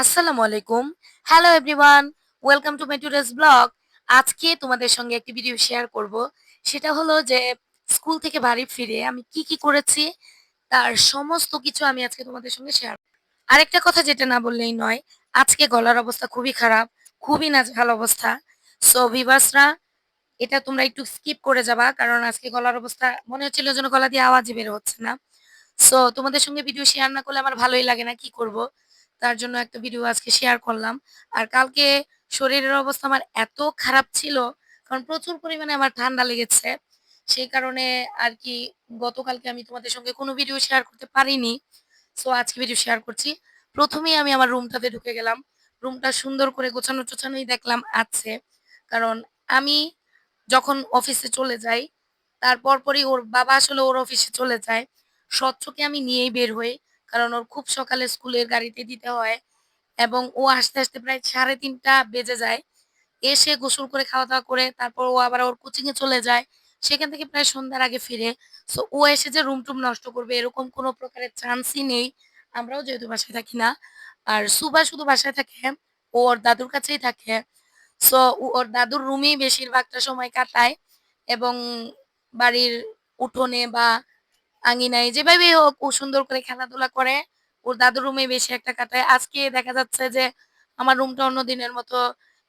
আসসালামু আলাইকুম। Hello everyone welcome to my today's blog আজকে তোমাদের সঙ্গে একটি ভিডিও শেয়ার করব। সেটা হলো যে স্কুল থেকে বাড়ি ফিরে আমি কি কি করেছি, তার সমস্ত কিছু আমি আজকে তোমাদের সঙ্গে শেয়ার আরেকটা কথা যেটা না বললেই নয়, আজকে গলার অবস্থা খুবই খারাপ, খুবই নাজেহাল অবস্থা। সো ভিভার্সরা এটা তোমরা একটু স্কিপ করে যাবা, কারণ আজকে গলার অবস্থা মনে হচ্ছিল যেন গলা দিয়ে আওয়াজই বের হচ্ছে না। সো তোমাদের সঙ্গে ভিডিও শেয়ার না করলে আমার ভালোই লাগে না, কি করব? তার জন্য একটা ভিডিও আজকে শেয়ার করলাম। আর কালকে শরীরের অবস্থা আমার এত খারাপ ছিল, কারণ প্রচুর পরিমাণে আমার ঠান্ডা লেগেছে। সেই কারণে আর কি গতকালকে আমি তোমাদের সঙ্গে কোনো ভিডিও শেয়ার করতে পারিনি। সো আজকে ভিডিও শেয়ার করছি। প্রথমেই আমি আমার রুমটাতে ঢুকে গেলাম। রুমটা সুন্দর করে গোছানো টোছানোই দেখলাম আছে। কারণ আমি যখন অফিসে চলে যাই, তারপর পরই ওর বাবা আসলে ওর অফিসে চলে যায়। স্বচ্ছকে আমি নিয়েই বের হই। কারণ ওর খুব সকালে স্কুলের গাড়িতে দিতে হয় এবং ও আসতে আসতে প্রায় সাড়ে তিনটা বেজে যায়। এসে গোসল করে খাওয়া দাওয়া করে তারপর ও আবার ওর কোচিং এ চলে যায়। সেখান থেকে প্রায় সন্ধ্যার আগে ফিরে। সো ও এসে যে রুম টুম নষ্ট করবে এরকম কোনো প্রকারের চান্সই নেই। আমরাও যেহেতু বাসায় থাকি না। আর সুবা শুধু বাসায় থাকে, ও ওর দাদুর কাছেই থাকে। সো ওর দাদুর রুমেই বেশিরভাগটা সময় কাটায় এবং বাড়ির উঠোনে বা আঙ্গিনায় যেভাবে হোক ও সুন্দর করে খেলাধুলা করে, ওর দাদুর রুমে বেশি একটা কাটায়। আজকে দেখা যাচ্ছে যে আমার রুমটা অন্য দিনের মতো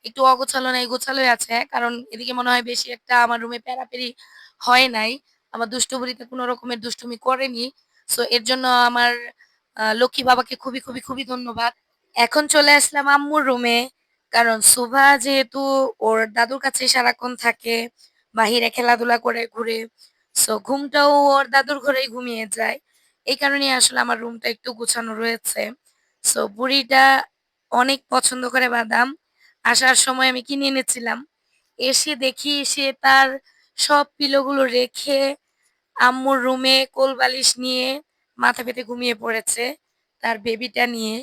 একটু অগোছালো নাই, গোছালোই আছে, কারণ এদিকে মনে হয় বেশি একটা আমার রুমে পেরাপেরি হয় নাই। আমার দুষ্টুবুড়িতে কোনো রকমের দুষ্টুমি করেনি। সো এর জন্য আমার লক্ষ্মী বাবাকে খুবই খুবই খুবই ধন্যবাদ। এখন চলে আসলাম আম্মুর রুমে, কারণ সুভা যেহেতু ওর দাদুর কাছে সারাক্ষণ থাকে, বাহিরে খেলাধুলা করে, ঘুরে সো ঘুমটাও ওর দাদুর ঘরেই ঘুমিয়ে যায়। এই কারণে আসলে আমার রুমটা একটু গুছানো রয়েছে। সো বুড়িটা অনেক পছন্দ করে বাদাম। আসার সময় আমি কিনে এনেছিলাম। এসে দেখি সে তার সব পিলোগুলো রেখে আম্মুর রুমে কোল বালিশ নিয়ে মাথা পেতে ঘুমিয়ে পড়েছে তার বেবিটা নিয়ে।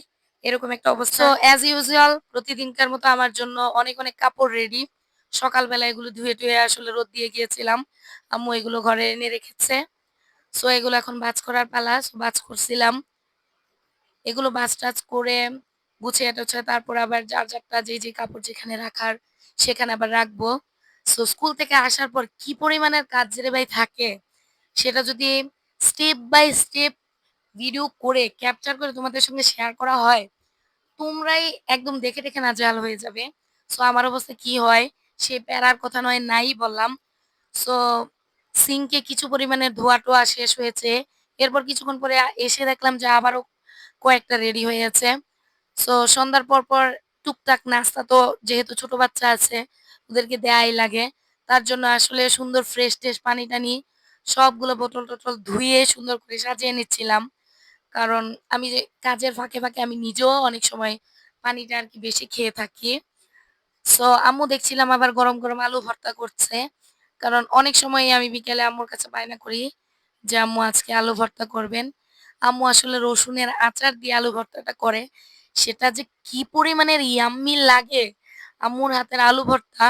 এরকম একটা অবস্থা। অ্যাজ ইউজুয়াল প্রতিদিনকার মতো আমার জন্য অনেক অনেক কাপড় রেডি সকালবেলা এগুলো ধুয়ে টুয়ে আসলে রোদ দিয়ে গিয়েছিলাম। আম্মু এগুলো ঘরে এনে রেখেছে। সো এগুলো এখন বাজ করার পালা। সো ভাঁজ করছিলাম। এগুলো বাজ টাজ করে গুছিয়ে টুছিয়ে তারপর আবার যার যারটা যে যে কাপড় যেখানে রাখার সেখানে আবার রাখব। সো স্কুল থেকে আসার পর কি পরিমাণের কাজ যে রে ভাই থাকে, সেটা যদি স্টেপ বাই স্টেপ ভিডিও করে, ক্যাপচার করে তোমাদের সঙ্গে শেয়ার করা হয়, তোমরাই একদম দেখে দেখে নাজেহাল হয়ে যাবে। সো আমার অবস্থা কি হয় সে প্যারার কথা নয়, নাই বললাম। সো সিঙ্কে কিছু পরিমাণে ধোয়া টোয়া শেষ হয়েছে। এরপর কিছুক্ষণ পরে এসে দেখলাম যে আবারও কয়েকটা রেডি হয়ে গেছে। সো সন্ধ্যার পর পর টুকটাক নাস্তা তো যেহেতু ছোট বাচ্চা আছে, ওদেরকে দেয়াই লাগে। তার জন্য আসলে সুন্দর ফ্রেশ ট্রেশ পানি টানি সবগুলো বোতল টোতল ধুয়ে সুন্দর করে সাজিয়ে নিচ্ছিলাম। কারণ আমি যে কাজের ফাঁকে ফাঁকে আমি নিজেও অনেক সময় পানিটা আর কি বেশি খেয়ে থাকি। সো আম্মু দেখছিলাম আবার গরম গরম আলু ভর্তা করছে। কারণ অনেক সময় আমি বিকেলে আম্মুর কাছে বায়না করি যে, আম্মু, আজকে আলু ভর্তা করবেন। আম্মু আসলে রসুনের আচার দিয়ে আলু ভর্তাটা করে। সেটা যে কি পরিমাণের ইয়াম্মি লাগে আম্মুর হাতের আলু ভর্তা।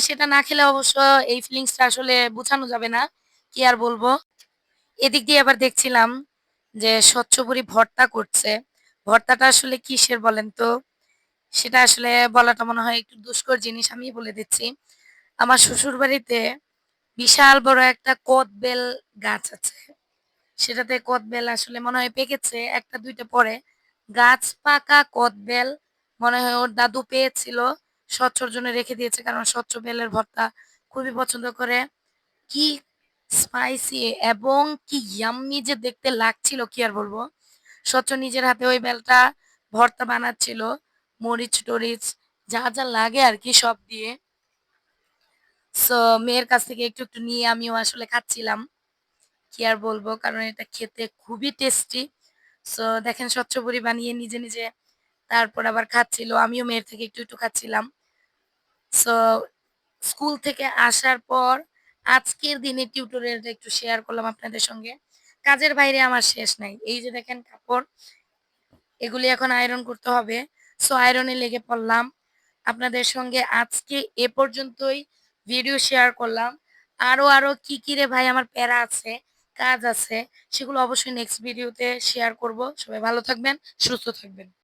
সেটা না খেলে অবশ্য এই ফিলিংসটা আসলে বোঝানো যাবে না। কি আর বলব? এদিক দিয়ে আবার দেখছিলাম যে স্বচ্ছপুরি ভর্তা করছে। ভর্তাটা আসলে কিসের বলেন তো? সেটা আসলে বলাটা মনে হয় একটু দুষ্কর জিনিস আমি বলে দিচ্ছি। আমার শ্বশুর বাড়িতে বিশাল বড় একটা কদবেল গাছ আছে। সেটাতে কদবেল আসলে মনে হয় পেকেছে, একটা দুইটা পরে। গাছ পাকা কদবেল, মনে হয় ওর দাদু পেয়েছিল স্বচ্ছর জন্য রেখে দিয়েছে কারণ স্বচ্ছ বেলের ভর্তা খুবই পছন্দ করে। কি স্পাইসি এবং কি ইয়াম্মি যে দেখতে লাগছিল, কি আর বলব? স্বচ্ছ নিজের হাতে ওই বেলটা ভর্তা বানাচ্ছিল। মরিচ টরিচ, যা যা লাগে আর কি সব দিয়ে। সো মেয়ের কাছ থেকে একটু একটু নিয়ে আমিও আসলে খাচ্ছিলাম। কি আর বলব, কারণ এটা খেতে খুবই টেস্টি সো দেখেন স্বচ্ছ বড়ি বানিয়ে নিজে নিজে তারপর আবার খাচ্ছিল। আমিও মেয়ের থেকে একটু একটু খাচ্ছিলাম। সো স্কুল থেকে আসার পর আজকের দিনে টিউটোরিয়ালটা একটু শেয়ার করলাম আপনাদের সঙ্গে। কাজের বাইরে আমার শেষ নাই। এই যে দেখেন কাপড়, এগুলি এখন আয়রন করতে হবে। সো আয়রনে লেগে পড়লাম। আপনাদের সঙ্গে আজকে এ পর্যন্তই ভিডিও শেয়ার করলাম। আরও আরও কি কি রে ভাই আমার প্যারা আছে, কাজ আছে, সেগুলো অবশ্যই নেক্সট ভিডিওতে শেয়ার করব। সবাই ভালো থাকবেন, সুস্থ থাকবেন।